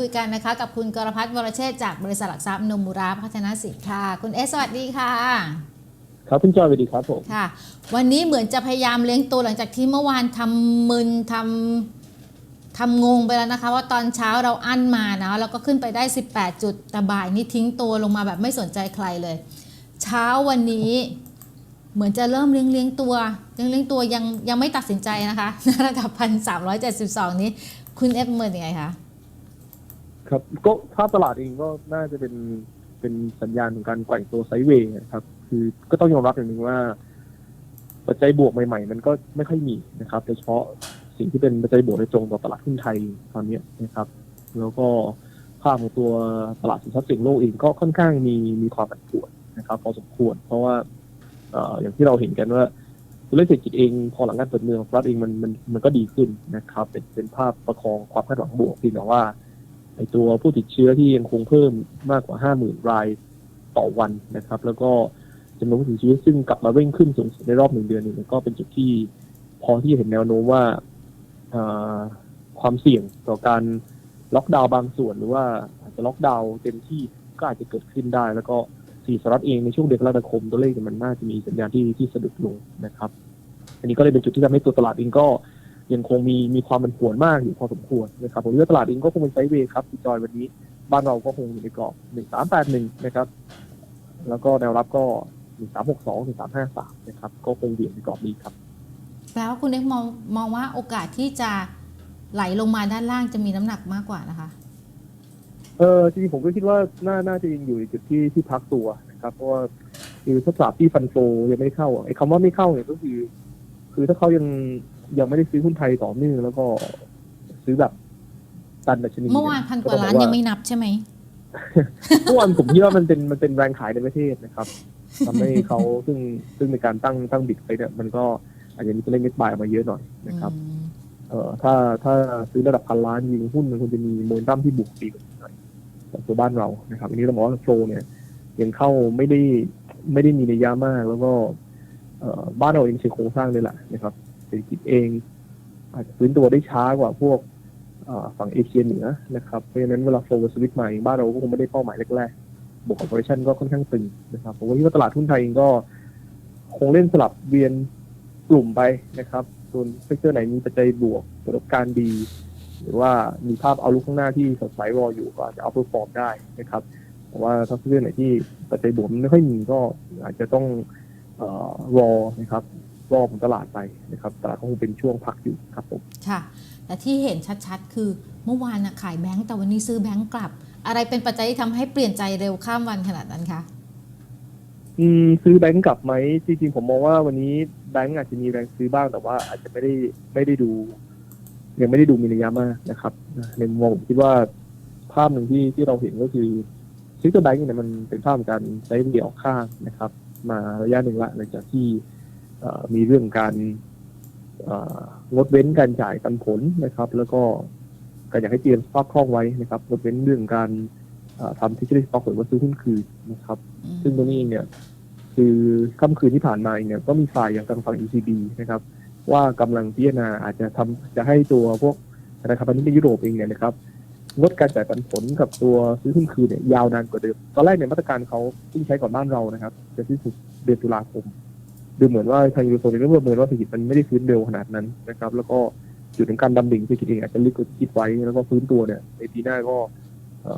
คุยกันนะคะกับคุณกรพัฒน์วรเชษฐ์จากบริษัทหลักทรัพย์นมูราพัฒนสิทธิ์ค่ะคุณเอสสวัสดีค่ะ ครับคุณจอยสวัสดีครับผมค่ะ วันนี้เหมือนจะพยายามเลี้ยงตัวหลังจากที่เมื่อวานทำมึนทำทำงงไปแล้วนะคะ ว่าตอนเช้าเราอั้นมานะแล้วก็ขึ้นไปได้ 18 จุดแต่บ่ายนี้ทิ้งตัวลงมาแบบไม่สนใจใครเลย เช้าวันนี้เหมือนจะเริ่มเลี้ยงเลี้ยงตัวเลี้ยงเลี้ยงตัวยังยังไม่ตัดสินใจนะคะระดับพันสามร้อยเจ็ดสิบสองนี้ คุณเอฟเมินยังไงคะ ครับก็ภาพตลาดเองก็น่าจะเป็นเป็นสัญญาณของการแกว่งตัวไซด์เวย์นะครับ คือก็ต้องยอมรับอย่างหนึ่งว่า ปัจจัยบวกใหม่ๆ มันก็ไม่ค่อยมีนะครับโดยเฉพาะสิ่งที่เป็นปัจจัยบวกในตรงต่อตลาดหุ้นไทยตอนนี้นะครับ แล้วก็ภาพของตัวตลาดสินทรัพย์เสี่ยงโลกเองก็ค่อนข้างมีมีความผันผวนนะครับ พอสมควร เพราะว่าอย่างที่เราเห็นกันว่าตัวเลขเศรษฐกิจเองพอหลังการเปิดเมืองของรัฐเองมันมันมันก็ดีขึ้นนะครับ เป็นเป็นภาพประคองความคาดหวังบวกเพียงแต่ว่า ไอตัวผู้ติดเชื้อที่ยังคงเพิ่มมากกว่า 50,000 รายต่อวันนะครับ แล้วก็จำนวนผู้เสียชีวิตซึ่งกลับมาเร่งขึ้นสูงสุดในรอบหนึ่งเดือนนี้ก็เป็นจุดที่พอที่เห็นแนวโน้มว่าความเสี่ยงต่อการล็อกดาวน์บางส่วน หรือว่าอาจจะล็อกดาวน์เต็มที่ก็อาจจะเกิดขึ้นได้ แล้วก็สีสหรัฐเองในช่วงเดือนกรกฎาคมตัวเลขมันน่าจะมีสัญญาณที่ที่สะดุดลงนะครับ อันนี้ก็เลยเป็นจุดที่ทำให้ตัวตลาดเองก็ ยังคงมีมีความเป็นผวนมากอยู่พอสมควรนะครับผมคิดว่าตลาดเองก็คงเป็นไซด์เวย์ครับพี่จอยวันนี้บ้านเราก็คงอยู่ในกรอบหนึ่งสามแปดหนึ่งนะครับ แล้วก็แนวรับก็หนึ่งสามหกสองหนึ่งสามห้าสามนะครับก็คงเบี่ยงในกรอบนี้ครับแปลว่าคุณเอกมองมองว่าโอกาสที่จะไหลลงมาด้านล่างจะมีน้ำหนักมากกว่านะคะ เออจริงๆผมก็คิดว่าน่าน่าจะยังอยู่ในจุดที่ที่พักตัวนะครับเพราะว่าคือถ้าตราบที่ฟันโฟยังไม่เข้าอะไอ้คำว่าไม่เข้าเนี่ยก็คือ คือถ้าเขายัง ยังไม่ได้ซื้อหุ้นไทยต่อเนื่องแล้วก็ซื้อแบบตันดัชนีเมื่อวานพันกว่าล้านยังไม่นับใช่ไหมเมื่อวานผมคิดว่ามันเป็นมันเป็นแรงขายในประเทศนะครับทำให้เขาซึ่งซึ่งในการตั้งตั้งบิดไปเนี่ยมันก็อาจจะมีตัวเลขเม็ดบายออกมาเยอะหน่อยนะครับอืมเอ่อถ้าถ้าซื้อระดับพันล้านยิงหุ้นมันควรจะมีโมเมนตัมที่บวกดีกว่านี้หน่อยแต่ตัวบ้านเรานะครับ อันนี้เราบอกว่าโฟลเนี่ยยังเข้าไม่ได้ไม่ได้มีในยยะมากแล้วก็เอ่อบ้านเราเองใช้โครงสร้างเลยแหละนะครับ เศรษฐกิจเอง อาจจะฟื้นตัวได้ช้ากว่าพวกฝั่งเอเชียเหนือนะครับเพราะฉะนั้นเวลาโฟล์สวิตใหม่บ้านเราก็คงไม่ได้เป้าหมายแรกๆบวกคอร์ปอเรชันก็ค่อนข้างตึงนะครับผมว่าคิดว่าตลาดหุ้นไทยเองก็คงเล่นสลับเวียนกลุ่มไปนะครับส่วนเซกเตอร์ไหนมีปัจจัยบวกประสบการณ์ดี หรือว่ามีภาพเอาลุกข้างหน้าที่สดใสรออยู่ก็อาจจะเอาเปอร์ฟอร์มได้นะครับแต่ว่าถ้าเซกเตอร์ไหนที่ปัจจัยบวกมันไม่ค่อยมีก็อาจจะต้องออรอนะครับ รอของตลาดไปนะครับตลาดก็คงเป็นช่วงพักอยู่ครับผมค่ะแต่ที่เห็นชัดๆ คือเมื่อวานนะขายแบงก์แต่วันนี้ซื้อแบงก์กลับ อะไรเป็นปัจจัยที่ทำให้เปลี่ยนใจเร็วข้ามวันขนาดนั้นคะอืมซื้อแบงก์กลับไหมจริงๆผมมองว่าวันนี้แบงก์อาจจะมีแรงซื้อบ้างแต่ว่า อาจจะไม่ได้ไม่ได้ดูยังไม่ได้ดูมีนัยยะมากนะครับ ในมุมมองผมคิดว่าภาพหนึ่งที่ที่เราเห็นก็คือซิกเตอร์แบงก์เนี่ยมันเป็นภาพของการใช้เดี่ยวออกข้างนะครับ มาระยะหนึ่งละหลังจากที่เอ่อ มีเรื่องการเอ่องดเว้นการจ่ายปันผลนะครับ แล้วก็การอยากให้เตรียมสต็อกคล่องไว้นะครับงดเว้นเรื่องการเอ่อทำทิชชู่สต็อกหรือว่าซื้อหุ้นคืนนะครับอืมซึ่งตรงนี้เองเนี่ยคือค่ำคืนที่ผ่านมาเองเนี่ยก็มีฝ่ายอย่างทางฝั่ง ECB นะครับ ว่ากำลังพิจารณาอาจจะทำจะให้ตัวพวกธนาคารพาณิชย์ในยุโรปเองเนี่ยนะครับงดการจ่ายปันผลกับตัวซื้อหุ้นคืนเนี่ยยาวนานกว่าเดิม ตอนแรกเนี่ยมาตรการเขาที่งใช้ก่อนบ้านเรานะครับ จะสิ้นสุดเดือนตุลาคม ดูเหมือนว่าทางยูโรโซนเองก็ประเมินว่าเศรษฐกิจมันไม่ได้ฟื้นเร็วขนาดนั้นนะครับ แล้วก็จุดของการดำดิ่งเศรษฐกิจเองอาจจะลึกกว่าที่คิดไว้แล้วก็ฟื้นตัวเนี่ยในปีหน้าก็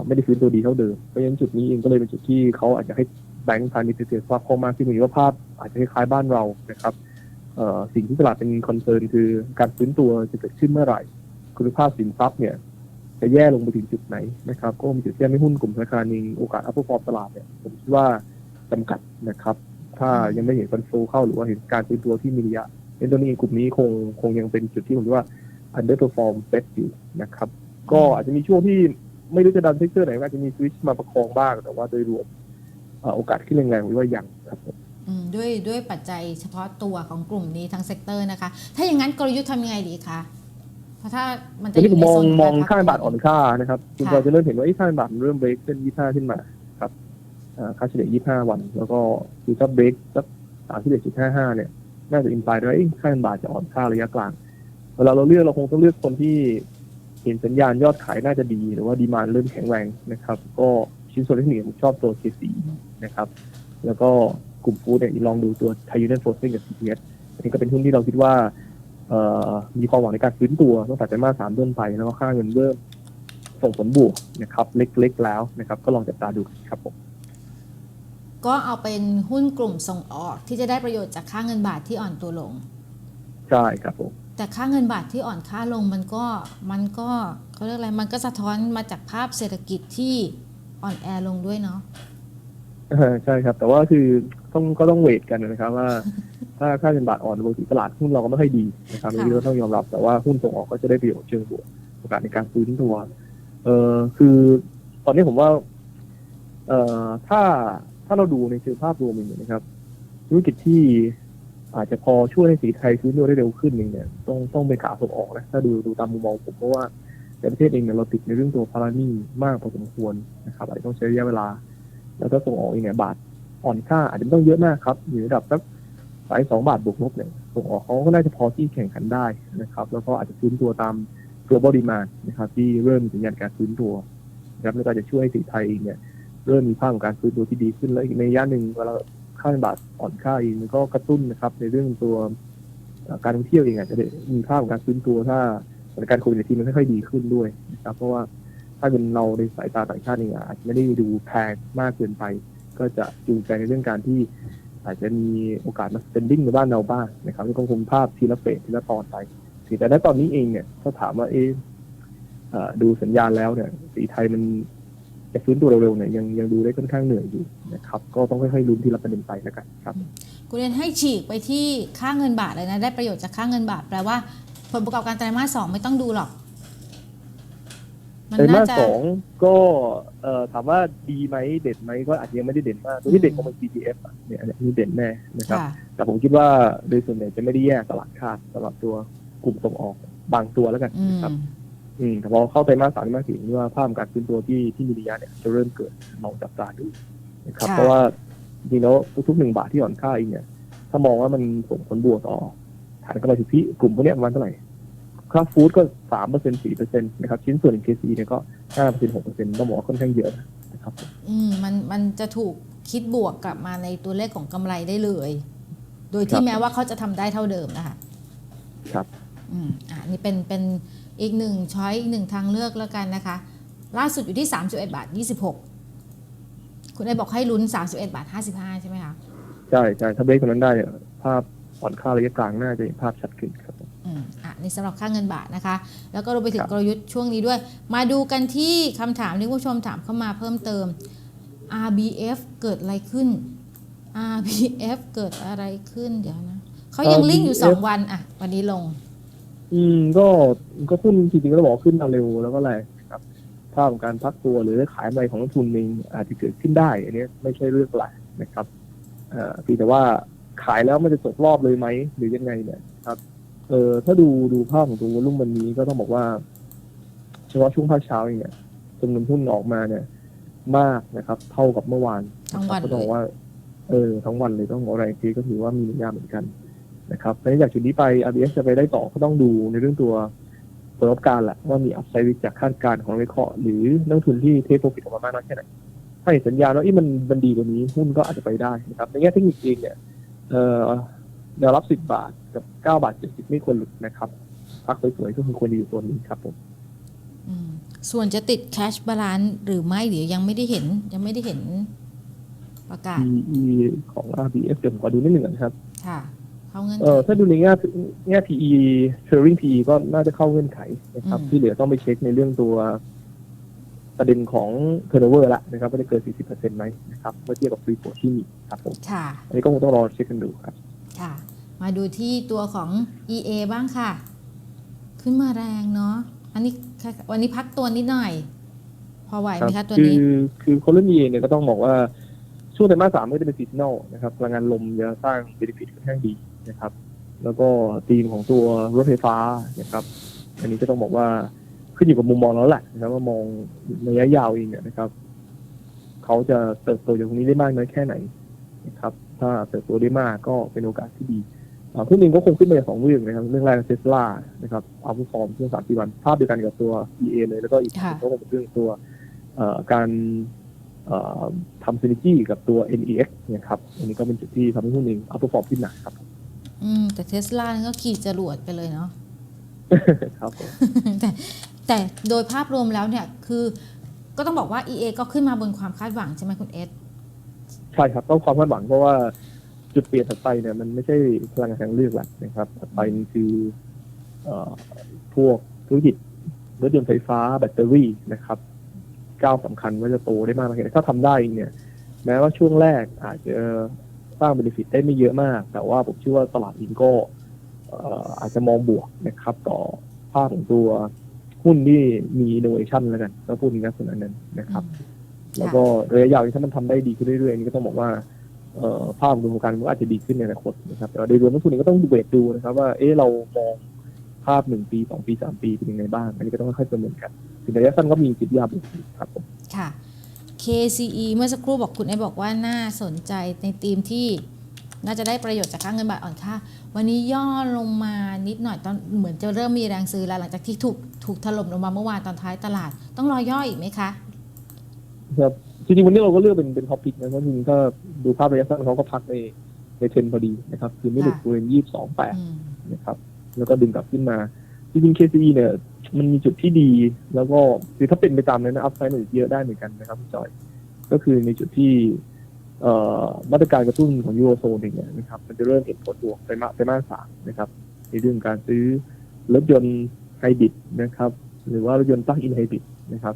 ไม่ได้ฟื้นตัวดีเท่าเดิมเพราะฉะนั้นจุดนี้เองก็เลยเป็นจุดที่เขาอาจจะให้แบงก์พาณิชย์เสียสภาพคล่องมากขึ้นมีว่าภาพอาจจะคล้ายบ้านเรานะครับสิ่งที่ตลาดเป็นคอนเซิร์นคือการฟื้นตัวจะเกิดขึ้นเมื่อไหร่ คุณภาพสินทรัพย์เนี่ยจะแย่ลงไปถึงจุดไหนนะครับ ก็มีจุดที่ทำให้หุ้นกลุ่มธนาคารเองโอกาสอัพเปอร์ฟอร์มตลาดเนี่ยผมคิดว่าจำกัดนะครับ ถ้ายังไม่เห็นฟันโฟเข้าหรือว่าเห็นการฟื้นตัวที่มีระยะในตัวนี้เองกลุ่มนี้คงคงยังเป็นจุดที่ผมคิดว่า underperform เซ็ตอยู่นะครับ ก็อาจจะมีช่วงที่ไม่รู้จะดันเซกเตอร์ไหนก็อาจจะมีสวิตช์มาประคองบ้าง แต่ว่าโดยรวมเอ่อโอกาสขึ้นแรงๆหรือว่ายังครับผมอืมด้วยด้วยปัจจัยเฉพาะตัวของกลุ่มนี้ทั้งเซกเตอร์นะคะ ถ้าอย่างนั้นกลยุทธ์ทำยังไงดีคะเพราะถ้ามันตจะอนอนี้ผยู่มในมองโซนมองกรพักค่าเงินบาทอ่อนค่านะครับคุณค่ะพอจะเริ่มเห็นว่าไอ้ค่าเงินบาทมันเริ่มเบรกเส้นยี่ห้าขึ้นมา ค่าเฉลี่ยยี่ห้าวัน แล้วก็คือถ้าเบรกสักสามสิบเอ็ดจุดห้าห้าเนี่ย น่าจะอินไพายได้วยค่าเงินบาทจะอ่อนค่าระยะกลาง เวลาเราเลือกเราคงต้องเลือกคนที่เห็นสัญญาณยอดขายน่าจะดี หรือว่าดีมานเริ่มแข็งแรงนะครับ ก็ชิ้นส่วนเทคนิคผมชอบตัว KC นะครับ แล้วก็กลุ่มฟู้ดเนี่ยลองดูตัวไทยูเนนโฟร์ซิงกับ CPS อันนี้ก็เป็นหุ้นที่เราคิดว่ามีความหวังในการฟื้นตัวตั้งแต่ไตรมาสสามต้นไป แล้วก็ค่าเงินเริ่มส่งผลบวกนะครับ เล็กๆแล้วนะครับ ก็ลองจับตาดูครับผม ก็เอาเป็นหุ้นกลุ่มส่งออกที่จะได้ประโยชน์จากค่าเงินบาทที่อ่อนตัวลง ใช่ครับผมแต่ค่าเงินบาทที่อ่อนค่าลงมันก็มันก็เขาเรียกอะไรมันก็สะท้อนมาจากภาพเศรษฐกิจที่อ่อนแอลงด้วยเนาะเออใช่ครับ แต่ว่าคือต้องก็ต้องเวทกันนะครับว่า ถ้าค่าเงินบาทอ่อนปกติตลาดหุ้นเราก็ไม่ค่อยดีนะครับอันนี้เราต้องยอมรับแต่ว่าหุ้นส่งออกก็จะได้ประโยชน์เชิงบวกโอกาสในการฟื้นตัวเออคือตอนนี้ผมว่า เอ่อถ้า ถ้าเราดูในเชิงภาพรวมเองเนี่ยนะครับ ธุรกิจที่อาจจะพอช่วยให้สีไทยฟื้นตัวได้เร็วขึ้นเองเนี่ยต้องต้องเป็นขาส่งออกนะถ้าดูดูตามมุมมองผมเพราะว่าในประเทศเองเนี่ยเราติดในเรื่องตัวพารานี่มากพอสมควรนะครับอาจจะต้องใช้ระยะเวลา แล้วก็ส่งออกเองเนี่ยบาทอ่อนค่าอาจจะไม่ต้องเยอะมากครับอยู่ระดับสักสายสองบาทบวกลบเนี่ยส่งออกเขาก็น่าจะพอที่แข่งขันได้นะครับ แล้วก็อาจจะฟื้นตัวตาม global demand นะครับ ที่เริ่มสัญญาณการฟื้นตัวนะครับแล้วก็จะช่วยสีไทยเองเนี่ย เริ่มมีภาพของการฟื้นตัวที่ดีขึ้นแล้วอีกในระยะหนึ่งเวลาค่าเงินบาทอ่อนค่าเองมันก็กระตุ้นนะครับ ในเรื่องตัวการท่องเที่ยวเองอาจจะได้มีภาพของการฟื้นตัวถ้าสถานการณ์โควิดในทีมันค่อยๆดีขึ้นด้วยนะครับ เพราะว่าถ้าเป็นเราในสายตาต่างชาติเองอาจจะไม่ได้ดูแพงมากเกินไป ก็จะจูงใจในเรื่องการที่อาจจะมีโอกาสมา spending ในบ้านเราบ้างนะครับที่คงคุมภาพทีละเฟสทีละตอนไปแต่ณตอนนี้เองเนี่ยถ้าถามว่าเออดูสัญญาณแล้วเนี่ยสีไทยมัน จะฟื้นตัวเร็วๆเนี่ยยังยังดูได้ค่อนข้างเหนื่อยอยู่นะครับ ก็ต้องค่อยๆลุ้นทีละประเด็นไปแล้วกันครับคุณเรียนให้ฉีกไปที่ค่าเงินบาทเลยนะได้ประโยชน์จากค่าเงินบาทแปลว่า ผลประกอบการไตรมาสสองไม่ต้องดูหรอกมันไตรน่ามาสจะสองก็เอ่อถามว่าดีไหมเด่นไหมก็อาจจะยังไม่ได้เด่นมากตัวที่เด่นคงเป็น GTF อะเนี่ยอันนี้เด่นแน่นะครับค่ะแต่ผมคิดว่าโดยส่วนใหญ่จะไม่ได้แย่ตลาดคาดสำหรับตัวกลุ่มส่งออกบางตัวแล้วกันอืมนะครับ อืมแต่พอเข้าไตรมาสสามไตรมาสสี่นี่ว่าภาพการฟื้นตัวที่ที่มีระยะเนี่ยจะเริ่มเกิดมองจับตาดูนะครับ ค่ะ เพราะว่าจริงๆแล้วทุกๆหนึ่งบาทที่อ่อนค่าเองเนี่ย ถ้ามองว่ามันส่งผลบวกต่อฐานกำไรสุทธิกลุ่มพวกเนี้ยประมาณเท่าไหร่ค่าฟู้ดก็สามเปอร์เซ็นสี่เปอร์เซ็นต์นะครับ ชิ้นส่วนของเคซีเนี่ยก็ห้าเปอร์เซ็นหกเปอร์เซ็นต์ต้องบอกว่าค่อนข้างเยอะนะครับอืมมันมันจะถูกคิดบวกกลับมาในตัวเลขของกำไรได้เลย โดยคที่รับแม้ว่าเขาจะทำได้เท่าเดิมนะคะ ครับ อืมอ่านี่เป็นเป็น อีกหนึ่งช้อยอีกหนึ่งทางเลือกแล้วกันนะคะ ล่าสุดอยู่ที่ 31 บาท 26 คุณได้บอกให้ลุ้น 31 บาท 55 ใช่ไหมคะ ใช่ใช่ถ้าเบรกตรงนั้นได้เนี่ยภาพอ่อนค่าระยะกลางน่าจะเห็นภาพชัดขึ้นครับอืมอะนี่สำหรับค่าเงินบาทนะคะ แล้วก็รวมไปถึคงรับกลยุทธ์ช่วงนี้ด้วย มาดูกันที่คำถามที่ผู้ชมถามเข้ามาเพิ่มเติม RBF เกิดอะไรขึ้น RBF เกิดอะไรขึ้นเดี๋ยวนะเขายังลิงก์อยู่ 2 วันอะ วันนี้ลง อืมก็ก็หุ้นจริงๆก็ต้องบอกว่าขึ้นมาเร็วแล้วก็แรงนะครับภาพของการพักตัวหรือขายอะไรของนักทุนเองอาจจะเกิดขึ้นได้ อันนี้ไม่ใช่เรื่องแปลกนะครับเอ่อเพียงแต่ว่าขายแล้วมันจะตกรอบเลยไหมหรือยังไงเนี่ยครับ เออถ้าดูดูภาพของตัววอลุ่มวันนี้ก็ต้องบอกว่า เฉพาะช่วงภาคเช้าเองเนี่ยจำนวนหุ้นออกมาเนี่ย มากนะครับ เท่ากับเมื่อวานทั้งวันก็ต้องเลยบอกว่า เออ ทั้งวันเลยต้องบอกแรงทีก็ถือว่ามีนัยยะเหมือนกัน นะครับและจากจุดนี้ไป RBS จะไปได้ต่อก็ต้องดูในเรื่องตัวผลประกอบการแหละว่ามีอัพไซด์จากคาดการณ์ของวิเคราะห์หรือนักลงทุนที่เทคโปรฟิตออกมามากน้อยแค่ไหนถ้าเห็นสัญญาณว่าเอ้มันมันดีกว่านี้หุ้นก็อาจจะไปได้นะครับในแง่เทคนิคเองเนี่ยเอ่อแนวรับ10บาทกับ9บาท70ไม่ควรหลุดนะครับพักสวยๆก็คือควรอยู่ตัวนี้ครับผมอืมส่วนจะติด cash balance หรือไม่เดี๋ยวยังไม่ได้เห็น ยังไม่ได้เห็นประกาศ PE ของ RBS เดี๋ยวผมขอดูนิดหนึ่งนะครับ ค่ะ เข้าเงื่อนเออถ้าดูในแง่แง่ PE trailing PE ก็น่าจะเข้าเงื่อนไขนะครับ อืม ที่เหลือต้องไปเช็คในเรื่องตัวประเด็นของ turnover ละนะครับว่าจะเกิน40%ไหมนะครับเมื่อเทียบกับ free float ที่มีครับผมค่ะ อันนี้ก็คงต้องรอเช็คกันดูครับ ค่ะ มาดูที่ตัวของ EA บ้างค่ะ ขึ้นมาแรงเนาะ อันนี้ค่ะวันนี้พักตัวนิดหน่อย พอไหวไหมคะตัวคืนี้อคือคนเล่น EA เนี่ยก็ต้องบอกว่าช่วงไตรมาสสามก็จะเป็น seasonal นะครับพลังงานลมจะสร้าง benefit ค่อนข้างดี นะครับ แล้วก็ธีมของตัวรถไฟฟ้านะครับอันนี้ก็ต้องบอกว่าขึ้นอยู่กับมุมมองแล้วแหละนะครับว่ามองระยะยาวเองเนี่ยนะครับเขาจะเติบโตจากตรงนี้ได้มากน้อยแค่ไหนนะครับ ถ้าเติบโตได้มากก็เป็นโอกาสที่ดีอ่าหุ้นหนึ่งก็คงขึ้นมาจากสองเรื่องนะครับ เรื่องแรกเทสลานะครับเอาผู้ฟอร์มช่วงสามสี่วันภาพเดียวกันกับตัว EA เลย แล้วก็อีกค่ะก็คงเป็นเรื่องตัวเอ่อการเอ่อทำซินิจี้กับตัว NEX เนี่ยครับ อันนี้ก็เป็นจุดที่ทำให้หุ้นหนึ่งเอาผู้ฟอร์มขึ้นหนักครับ อืม แต่เทสลาก็ขี่จรวดไปเลยเนาะครับผมแต่แต่โดยภาพรวมแล้วเนี่ยคือก็ต้องบอกว่า EA ก็ขึ้นมาบนความคาดหวังใช่ไหมคุณเอสใช่ครับต้องความคาดหวังเพราะว่าจุดเปลี่ยนถัดไปเนี่ยมันไม่ใช่พลังงานทางเลือกหลักนะครับถัดไปมันคือเอ่อพวกธุรกิจรถยนต์ไฟฟ้าแบตเตอรี่นะครับก้าวสำคัญว่าจะโตได้มากน้อยแค่ไหนถ้าทำได้เนี่ย แม้ว่าช่วงแรกอาจจะ สร้างเบนฟิตได้ไม่เยอะมาก แต่ว่าผมเชื่อว่าตลาดอินก็เอ่ออาจจะมองบวกนะครับ ต่อภาพของตัวหุ้นที่มีอินโนเวชันแล้วกันแล้วพูดในลักษณะนั้นนะครับ แล้วก็ระยะยาวถ้ามันทำได้ดีขึ้นเรื่อยๆนี่ก็ต้องบอกว่าเอ่อภาพรวมของการมันก็อาจจะดีขึ้นในอนาคตนะครับแต่ว่าโดยรวมนักทุนเองก็ต้องดูเวทดูนะครับว่าเอ๊ะเรามองภาพหนึ่งปีสองปีสามปีเป็นยังไงบ้าง อันนี้ก็ต้องค่อยๆประเมินกันถึงระยะสั้นก็มีจิตวิทยาบวกอยู่ครับผมค่ะ KCE เมื่อสักครู่บอกคุณเอสบอกว่าน่าสนใจในธีมที่น่าจะได้ประโยชน์จากค่าเงินบาทอ่อนค่า วันนี้ย่อลงมานิดหน่อยตอนเหมือนจะเริ่มมีแรงซื้อแล้วหลังจากที่ถูกถูกถล่มลงมาเมื่อวานตอนท้ายตลาด ต้องรอย่ออีกไหมคะครับจริงๆวันนี้เราก็เลือกเป็นเป็นท็อปิกนะเพราะจริงๆก็ดูภาพระยะสั้นเขาก็พักในในเทรนด์พอดีนะครับ คือไม่หลุดค่ะบริเวณยี่สิบสองแปดอืมนะครับ แล้วก็ดึงกลับขึ้นมาจริงๆ KCE เนี่ย มันมีจุดที่ดี แล้วก็คือถ้าเป็นไปตามนั้นนะอัพไซด์มันเยอะได้เหมือนกันนะครับพี่จอย ก็คือในจุดที่เอมาตรการกระตุ้นของยูโรโซนเองเนี่ยนะครับ มันจะเริ่มเห็นผลบวกไตรมาไตรมาสามนะครับ ในเรื่องการซื้อรถยนต์ไฮบริดนะครับ หรือว่ารถยนต์ตั้งอินไฮบริดนะครับ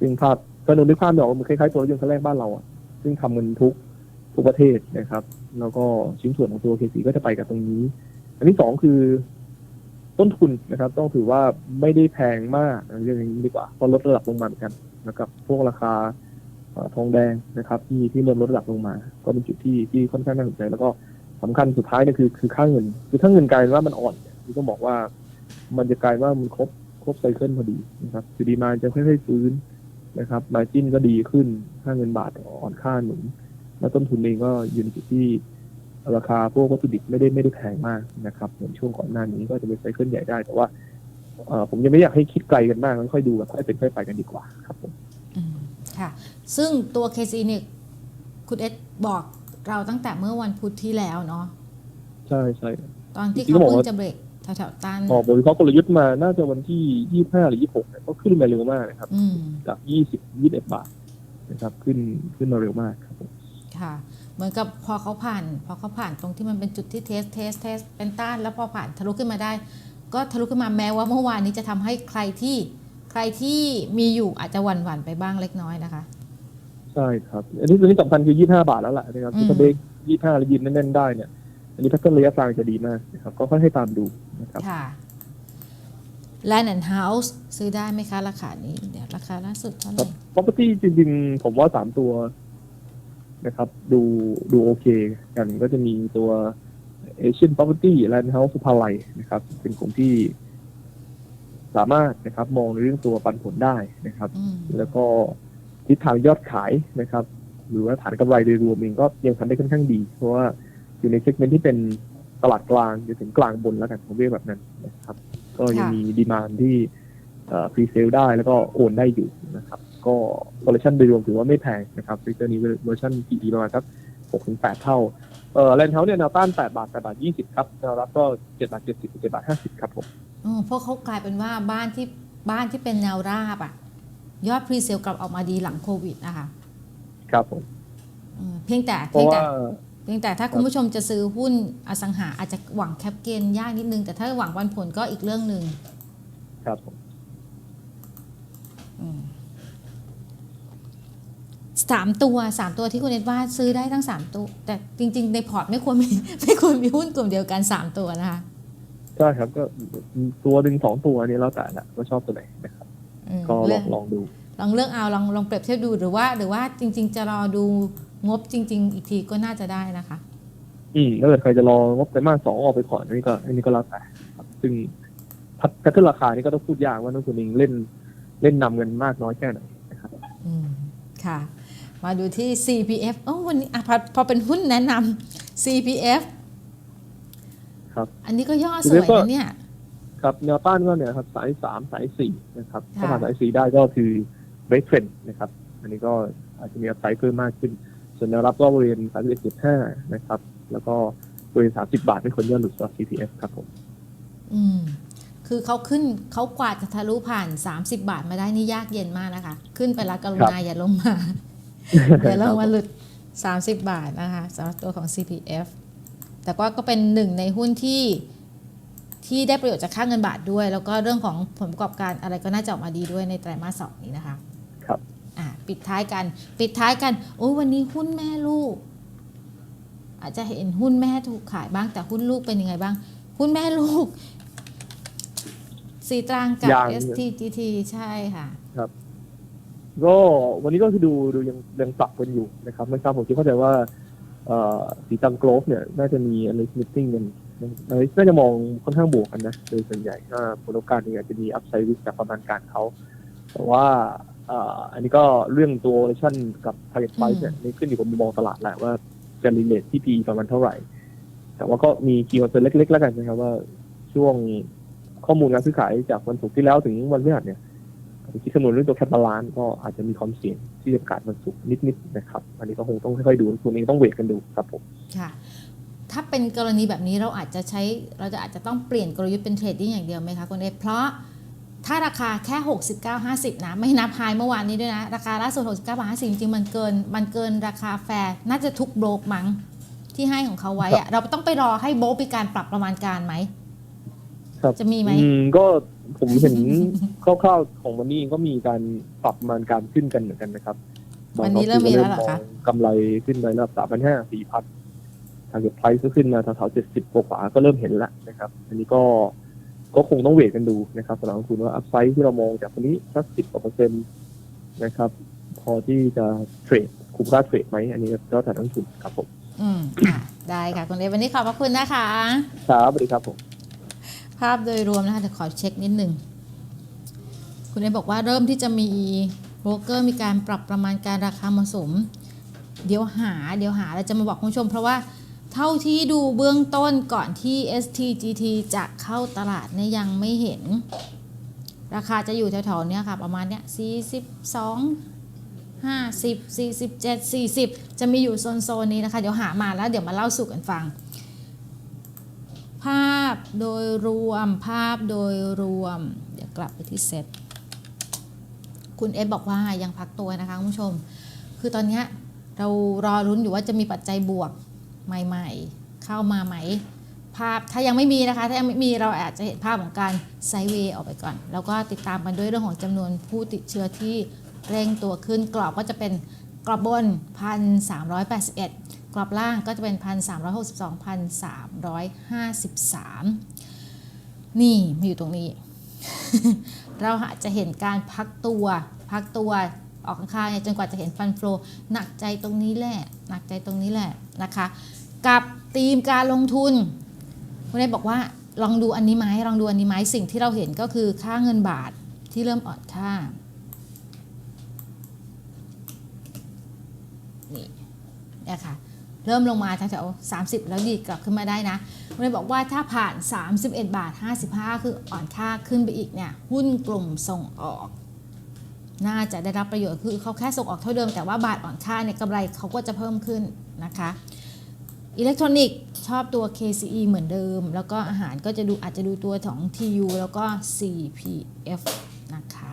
ซึ่งภาพก็นึกภาพไม่ออกว่ามันคล้ายๆตัวรถยนต์คันแรกบ้านเราอะซึ่งทำเงินทุกทุกประเทศนะครับ แล้วก็ชิ้นส่วนของตัวเคสีก็จะไปกับตรงนี้ อันที่สองคือ ต้นทุนนะครับ ต้องถือว่าไม่ได้แพงมากเรื่องนี้ดีกว่าเพราะลดระดับลงมาเหมือนกันนะครับ พวกราคาทองแดงนะครับ ที่ที่เริ่มลดระดับลงมา ก็เป็นจุดที่ที่ค่อนข้างน่าสนใจ แล้วก็สำคัญสุดท้ายเนี่ยคือคือค่าเงิน คือถ้าเงินกลายว่ามันอ่อนเนี่ยคือต้องบอกว่า มันจะกลายว่ามันครบครบไซเคิลพอดีนะครับคือดีมาจะค่อยๆฟื้นนะครับมาจิ้นก็ดีขึ้นค่าเงินบาทอ่อนค่าหนุนแล้วต้นทุนเองก็อยู่ในจุดที่ ราคาพวกวัตถุดิบไม่ได้ไม่ได้แพงมากนะครับเหมือนช่วงก่อนหน้านี้ก็จะเป็นไซเคิลใหญ่ได้แต่ว่าเอ่อผมยังไม่อยากให้คิดไกลกันมากค่อยๆดูแบบค่อยเป็นค่อยไปกันดีกว่าครับผมอืมค่ะ ซึ่งตัว KCE เนี่ยคุณเอสบอกเราตั้งแต่เมื่อวันพุธที่แล้วเนาะใช่ใช่ตอนที่จริงๆเขาก็บอกเพิ่งว่าจะเบรกแถวๆต้านพอบริเคราะห์กลยุทธ์มาน่าจะวันที่ยี่ห้าหรือยี่หกเนี่ยก็ขึ้นมาเร็วมากนะครับอืมจากยี่สิบยี่สิบเอ็ดบาทนะครับ ขึ้นขึ้นมาเร็วมากครับผมค่ะ เหมือนกับพอเขาผ่าน พอเขาผ่านตรงที่มันเป็นจุดที่เทสเทสเทสเป็นต้านแล้วพอผ่านทะลุขึ้นมาได้ ก็ทะลุขึ้นมาแม้ว่าเมื่อวานนี้จะทำให้ใครที่ใครที่มีอยู่อาจจะหวั่นหวั่นๆไปบ้างเล็กน้อยนะคะ ใช่ครับ อันนี้ตัวนี้สำคัญคือยี่ห้าบาทแล้วแหละนะครับอืมที่ถ้าเบรกยี่ห้าแล้วยืนแน่นๆได้เนี่ย อันนี้แพทเทิร์นระยะกลางจะดีมากนะครับก็ค่อยให้ตามดูนะครับค่ะ Land and House ซื้อได้ไหมคะ ราคานี้ เดี๋ยวราคาล่าสุดเท่าไหครัร่บ property จริงๆ ผมว่าสามตัว นะครับ ดูดูโอเคกันก็จะมีตัว Asian Property Land House สุภาลัยนะครับ เป็นกลุ่มที่สามารถนะครับ มองในเรื่องตัวปันผลได้นะครับอืมแล้วก็ทิศทางยอดขายนะครับ หรือว่าฐานกำไรโดยรวมเองก็ยังทำได้ค่อนข้างดี เพราะว่าอยู่ในเซกเมนต์ที่เป็นตลาดกลางจนถึงกลางบนแล้วกันผมเรียกแบบนั้นนะครับ ก็ยังมีดีมานที่ พรีเซลได้แล้วก็โอนได้อยู่นะครับ ก็คอลเลคชันโดยรวมถือว่าไม่แพงนะครับฟิกเตอร์นี้เวอร์ชัน PE ประมาณสัก6ถึง8เท่าเอ่อแลนด์เฮาส์เนี่ยแนวต้าน 8 บาท8บาท 20 ครับแนวรับก็7บาท 70 7บาท 50 ครับผมอ๋อเพราะเขากลายเป็นว่าบ้านที่บ้านที่เป็นแนวราบอะยอดพรีเซลกลับออกมาดีหลังโควิดนะคะครับผมอืมเพียงแต่เพเพียราะงแต่ว่าเพียงแต่ถ้าคุณผู้ชมจะซื้อหุ้นอสังหาอาจจะหวังแคปเกนยากนิดนึง แต่ถ้าหวังวันผลก็อีกเรื่องหนึ่งครับผมอืม สามตัวสามตัวที่คุณเอ็ดว่าซื้อได้ทั้งสามตัว แต่จริง ๆ ในพอร์ตไม่ควรมีไม่ควรมีหุ้นกลุ่มเดียวกันสามตัวนะคะใช่ครับก็ตัวหนึ่งสองตัวนี้แล้วแต่ละว่าชอบตัวไหนนะครับอืมก็ลเลืออกงลองดู ลองเลือกเอาลองลองเปรียบเทียบดูหรือว่า หรือว่าจริง ๆ จะรอดูงบจริง ๆ อีกทีก็น่าจะได้นะคะ อืมถ้าเกิดใครจะรองบไตรมาสสองออกไปก่อนอันนี้ก็อันนี้ก็แล้วแต่ครับซึ่งพัดแพทเทิร์นราคานี่ก็ต้องพูดยากว่านักลงทุนเองเล่น เล่นนำเงินมากน้อยแค่ไหนนะครับอืมค่ะ มาดูที่ CPF โอ้วันนี้อะพอพอเป็นหุ้นแนะนำ CPF ครับ อันนี้ก็ย่อสวยนะเนี่ย ครับแนวต้านก็เนี่ยครับสายสามสายสี่นะครับค่ะถ้าผ่านสายสี่ได้ก็คือเบรกเทรนนะครับ อันนี้ก็อาจจะมีอัพไซด์เพิ่มมากขึ้น ส่วนแนวรับก็บริเวณสามสิบเอ็ดจุดห้านะครับ แล้วก็บริเวณสามสิบาทไม่ควรย่อหลุดสำหรับ CPF ครับผม อืม คือเขาขึ้นเขากวาดจะทะลุผ่าน 30 บาทมาได้นี่ยากเย็นมากนะคะ ขึ้นไปแล้วกรุณาอย่าลงมาอย่าลงมาหลุด 30 บาทนะคะสำหรับตัวของ CPF แต่ว่าก็เป็นหนึ่งในหุ้นที่ที่ได้ประโยชน์จากค่าเงินบาทด้วย แล้วก็เรื่องของผลประกอบการอะไรก็น่าจะออกมาดีด้วยในไตรมาสสองนี้นะคะครับอะปิดท้ายกันปิดท้ายกันโอ้ยวันนี้หุ้นแม่ลูก อาจจะเห็นหุ้นแม่ถูกขายบ้างแต่หุ้นลูกเป็นยังไงบ้าง หุ้นแม่ลูก สีตรางกับ ยัง STGT ใช่ค่ะ ก็วันนี้ก็คือดูดูยังยังปรับกันอยู่นะครับไม่ทราบผมคิดเข้าใจว่าเอ่อสีตังโกลฟเนี่ยน่าจะมีอะไรมิทติ้งกันอะไรน่าจะมองค่อนข้างบวกกันนะโดยส่วนใหญ่ก็ผลโอกาสเนี่ยอาจจะมีอัพไซด์วิสจากประมาณการเขา แต่ว่าเอ่ออันนี้ก็เรื่องตัวเ a ชั่นกับ target price เนี่ยนี่ขึ้นอยู่กับมุมมองตลาดแหละว่าจะรีเลทที่ PE ประมาณเท่าไหร่ แต่ว่าก็มีคีย์คอนเซิร์นเล็กๆแล้วกันนะครับว่าช่วง ข้อมูลการซื้อขายจากวันศุกร์ที่แล้วถึงวันพฤหัสเนี่ยคิดคำนวณเรื่องตัวแคปบาลานก็อาจจะมีความเสี่ยงที่จะประกาศมันสูงนิดๆนะครับ อันนี้ก็คงต้องค่อยๆดูตัวนี้ต้องเวทกันดูครับผมค่ะ ถ้าเป็นกรณีแบบนี้เราอาจจะใช้เราจะอาจจะต้องเปลี่ยนกลยุทธ์เป็นเทรดดิ้งอย่างเดียวไหมคะคุณเอเพราะถ้าราคาแค่ 69.50 นะ ไม่นับไฮเมื่อวานนี้ด้วยนะ ราคาล่าสุด 69 บาท 50 จริงๆ มันเกิน มันเกินราคาแฟร์น่าจะทุกโบรกมั้งที่ให้ของเขาไว้อะเราต้องไปรอให้โบรกมีการปรับประมาณการไหม ครับจะมีไหม อืมก็ผมเห็น คร่าวๆของวันนี้ก็มีการปรับประมาณการขึ้นกันเหมือนกันนะครับวันนี้เริ่มมีแล้วเหรอคะ กำไรขึ้นไประดับสามพันห้าสี่พันทางเก็ตไพรซ์ก็ขึ้นมาแถวๆเจ็ดสิบกว่าๆก็เริ่มเห็นแล้วนะครับ อันนี้ก็ก็คงต้องเวทกันดูนะครับสำหรับนักลงทุนว่าอัพไซด์ที่เรามองจากวันนี้สักสิบกว่าเปอร์เซ็นต์นะครับ พอที่จะเทรดคุ้มค่าเทรดไหมอันนี้ก็แต่นักลงทุนครับผมอืมค่ะได้ค่ะคุณเอฟวันนี้ขอบพระคุณนะคะ ครับสวัสดีครับผม ภาพโดยรวมนะคะเดี๋ยวขอเช็คนิดหนึ่งคุณเอบอกว่าเริ่มที่จะมีโบรกเกอร์มีการปรับประมาณการราคาเหมาะสม เดี๋ยวหาเดี๋ยวหาเราจะมาบอกคุณผู้ชม เพราะว่าเท่าที่ดูเบื้องต้นก่อนที่ STGT จะเข้าตลาดเนี่ยยังไม่เห็น ราคาจะอยู่แถวๆเนี้ยค่ะ ประมาณเนี้ย42 50 47 40 จะมีอยู่โซนๆนี้นะคะ เดี๋ยวหามาแล้วเดี๋ยวมาเล่าสู่กันฟัง ภาพโดยรวมภาพโดยรวม เดี๋ยวกลับไปที่เซตคุณเอฟบอกว่ายังพักตัวนะคะคุณผู้ชม คือตอนนี้เรารอรุ้นอยู่ว่าจะมีปัจจัยบวกใหม่ๆ เข้ามาไหม ภาพถ้ายังไม่มีนะคะ ถ้ายังไม่มีเราอาจจะเห็นภาพของการไซเวย์ออกไปก่อน แล้วก็ติดตามกันด้วยเรื่องของจำนวนผู้ติดเชื้อที่เร่งตัวขึ้นกรอบก็จะเป็นกรอบบน 1,381 กรอบล่างก็จะเป็น 1,362 1,353 นี่มาอยู่ตรงนี้ เราอาจจะเห็นการพักตัวพักตัวออกข้างๆจนกว่าจะเห็นฟันโฟลหนักใจตรงนี้แหละ หนักใจตรงนี้แหละนะคะ กับธีมการลงทุนคุณได้บอกว่าลองดูอันนี้ไหมลองดูอันนี้ไหมสิ่งที่เราเห็นก็คือค่าเงินบาทที่เริ่มอ่อนค่านี่นะคะ เริ่มลงมาแถวๆ30 แล้วดีดกลับขึ้นมาได้นะคุณได้บอกว่าถ้าผ่าน 31 บาท 55 คืออ่อนค่าขึ้นไปอีกเนี่ยหุ้นกลุ่มส่งออก น่าจะได้รับประโยชน์คือเขาแค่ส่งออกเท่าเดิมแต่ว่าบาทอ่อนค่าเนี่ยกำไรเขาก็จะเพิ่มขึ้นนะคะอิเล็กทรอนิกส์ชอบตัว KCE เหมือนเดิม แล้วก็อาหารก็จะดูอาจจะดูตัวของ TU แล้วก็ CPF นะคะ